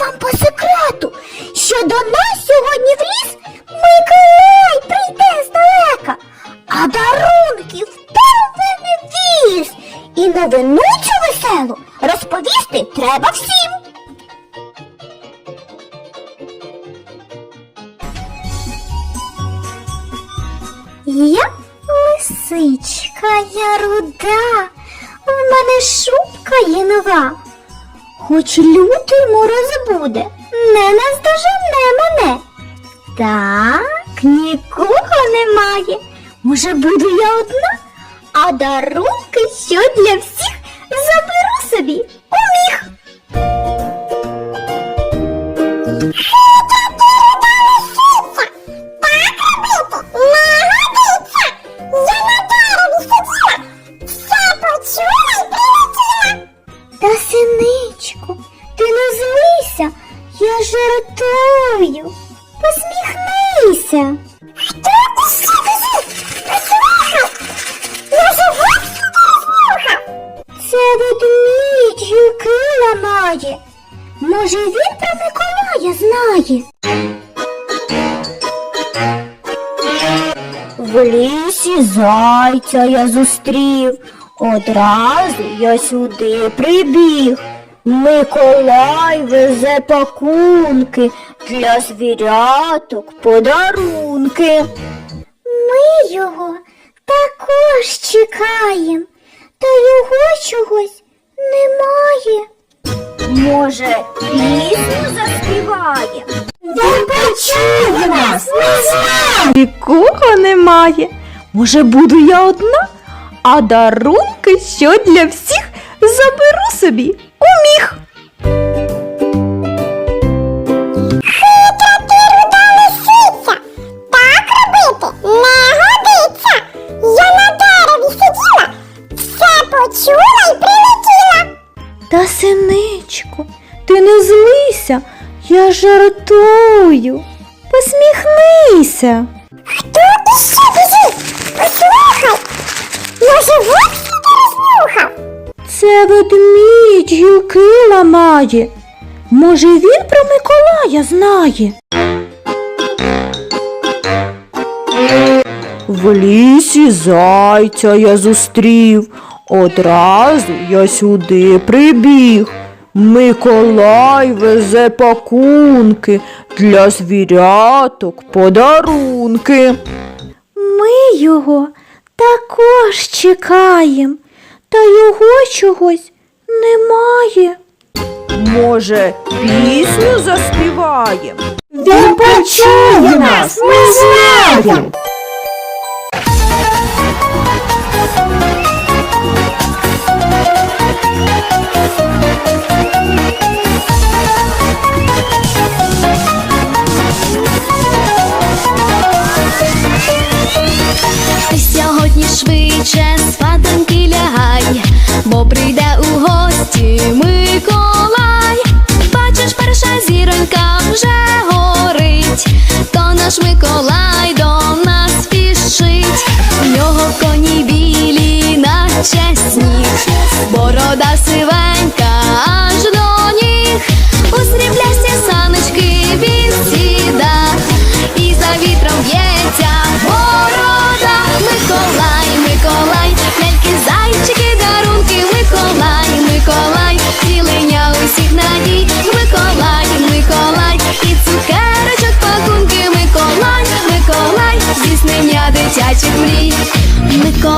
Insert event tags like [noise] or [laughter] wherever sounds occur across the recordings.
вам по секрету, що до нас сьогодні в ліс Миколай прийде здалека, а дарунків повне віз. І новину цю веселу розповісти треба всім. Я лисичка я руда, в мене шубка є нова. Хоч лютий мороз буде, не наздожене мене. Так, нікого немає. Може, буду я одна, а дарунки, що для всіх заберу собі у міх. Ламає. Може, він про Миколая знає. В лісі зайця я зустрів, одразу я сюди прибіг. Миколай везе пакунки для звіряток подарунки. Ми його також чекаємо, та його чогось немає. Може, пісню заспіває? Він почує нас, не знає. Нікого немає. Може, буду я одна, а дарунки, що для всіх, заберу собі у міх. Я жартую. Посміхнися. Хто ти ще біжить? Послухай, я живот сюди рознюхав. Це ведмідь гілки ламає. Може, він про Миколая знає. В лісі зайця я зустрів, одразу я сюди прибіг. Миколай везе пакунки для звіряток подарунки. Ми його також чекаємо, та його чогось немає. Може, пісню заспіваємо? Він почує нас, ми знаємо.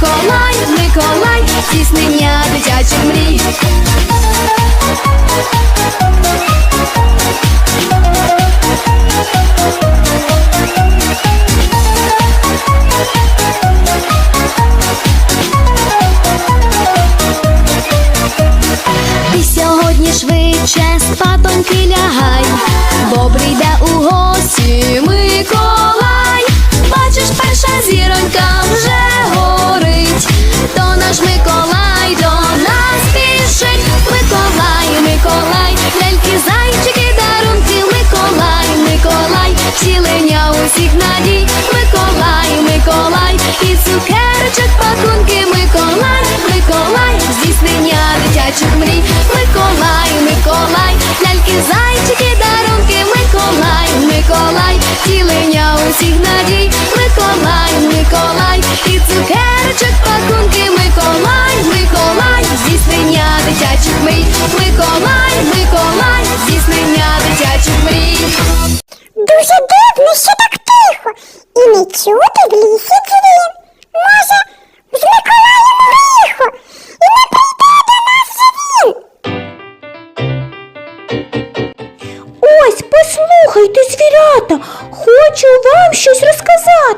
Миколай, здійснення дитячих мрій. Ти сьогодні швидше спатоньки лягай, бо прийде у гості just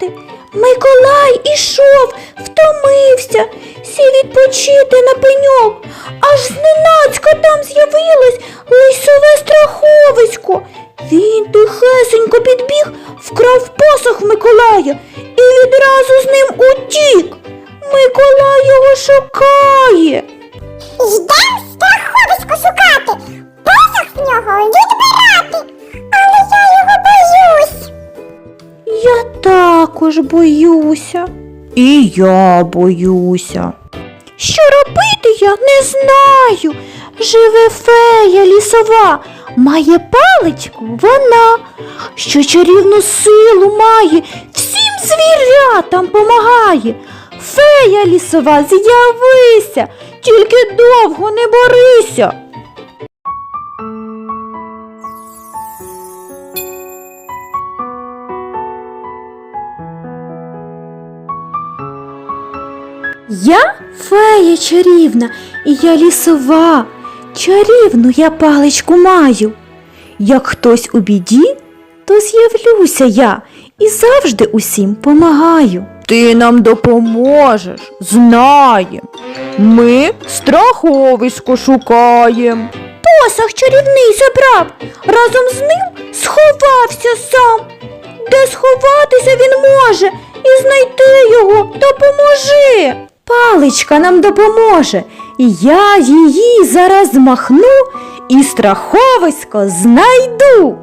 розказати. Миколай ішов, втомився, сів відпочити на пеньок. Аж зненацька там з'явилось лисове страховисько. Він тихесенько підбіг, вкрав посох Миколая і відразу з ним утік. Миколай його шукає. Йдем страховисько шукати, посох в нього відбирати. Але я його боюсь. Я також боюся. І я боюся. Що робити я не знаю. Живе фея лісова, має паличку вона, що чарівну силу має, всім звірятам помагає. Фея лісова, з'явися, тільки довго не борися. Я фея чарівна, і я лісова. Чарівну я паличку маю. Як хтось у біді, то з'явлюся я і завжди усім помагаю. Ти нам допоможеш, знаєм. Ми страховисько шукаєм. Посох чарівний забрав, разом з ним сховався сам. Де сховатися він може і знайти його допоможи. Паличка нам допоможе, і я її зараз змахну і страховисько знайду.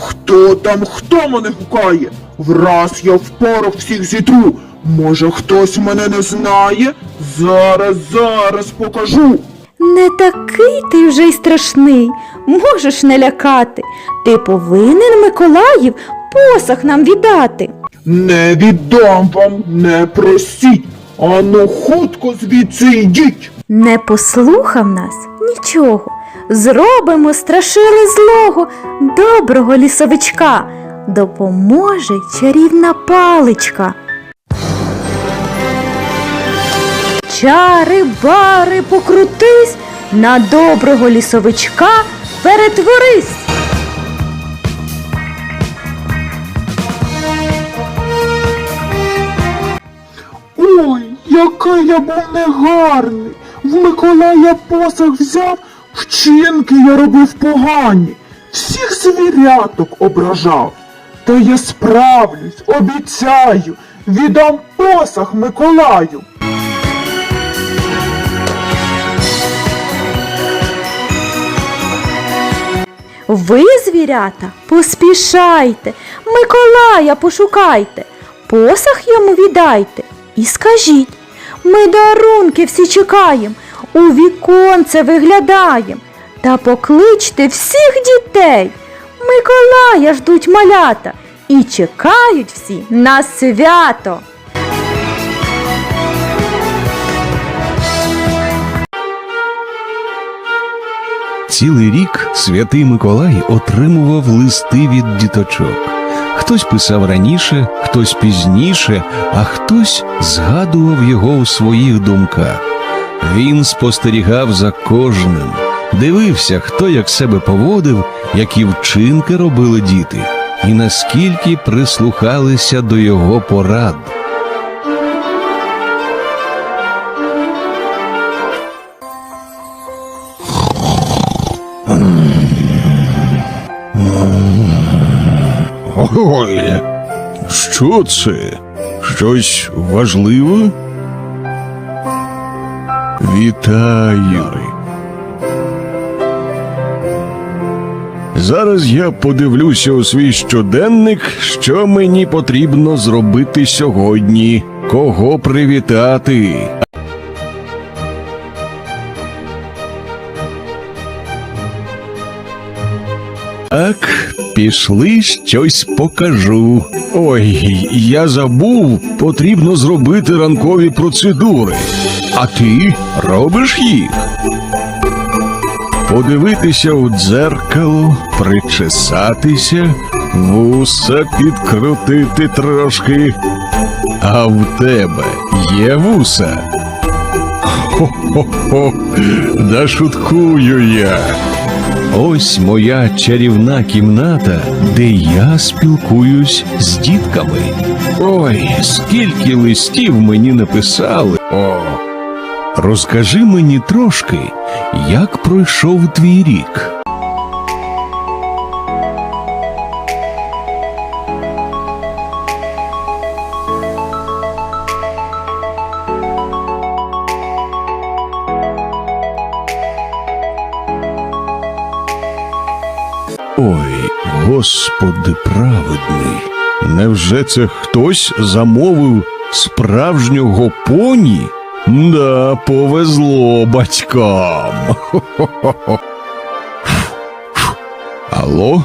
Хто там, хто мене гукає? Враз я в порох всіх зітру. Може, хтось мене не знає? Зараз, зараз покажу. Не такий ти вже й страшний, можеш не лякати. Ти повинен, Миколаїв, посох нам віддати. Не віддам вам, не просіть. Ану хутко звідси йдіть. Не послухав нас нічого. Зробимо страшили злого, доброго лісовичка. Допоможе чарівна паличка. Чари, бари, покрутись, на доброго лісовичка перетворись. Ой, який я був негарний. В Миколая посох взяв, вчинки я робив погані. Всіх звіряток ображав. Та я справлюсь, обіцяю, віддам посох Миколаю. Ви, звірята, поспішайте, Миколая пошукайте, посох йому віддайте. І скажіть, ми дарунки всі чекаєм, у віконце виглядаєм, та покличте всіх дітей. Миколая ждуть малята. І чекають всі на свято. Цілий рік святий Миколай отримував листи від діточок. Хтось писав раніше, хтось пізніше, а хтось згадував його у своїх думках. Він спостерігав за кожним, дивився, хто як себе поводив, які вчинки робили діти, і наскільки прислухалися до його порад. Ой, що це? Щось важливе? Вітаю. Зараз я подивлюся у свій щоденник, що мені потрібно зробити сьогодні, кого привітати. Пішли щось покажу. Ой, я забув, потрібно зробити ранкові процедури. А ти робиш їх? Подивитися у дзеркало, причесатися, вуса підкрутити трошки. А в тебе є вуса? Хо-хо-хо, да шуткую я. Ось моя чарівна кімната, де я спілкуюсь з дітками. Ой, скільки листів мені написали. О, розкажи мені трошки, як пройшов твій рік. Господи праведний, невже це хтось замовив справжнього поні? Да, повезло батькам. Хо-хо-хо. [laughs] Алло?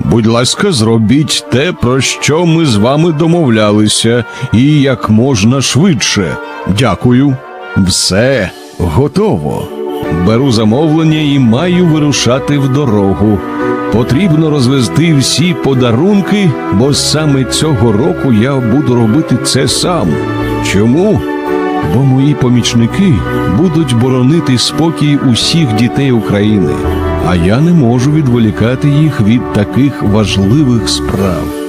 Будь ласка, зробіть те, про що ми з вами домовлялися, і як можна швидше. Дякую. Все готово. Беру замовлення і маю вирушати в дорогу. Потрібно розвести всі подарунки, бо саме цього року я буду робити це сам. Чому? Бо мої помічники будуть боронити спокій усіх дітей України, а я не можу відволікати їх від таких важливих справ.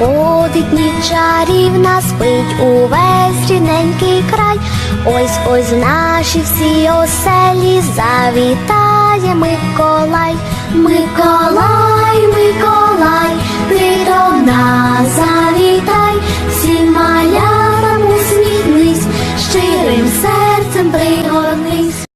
Надходить ніч чарівна, спить увесь рідненький край. Ось ось в наші всі оселі завітає Миколай. Миколай, Миколай, ти до нас завітай, всім малятам усміхнись, щирим серцем пригорнись.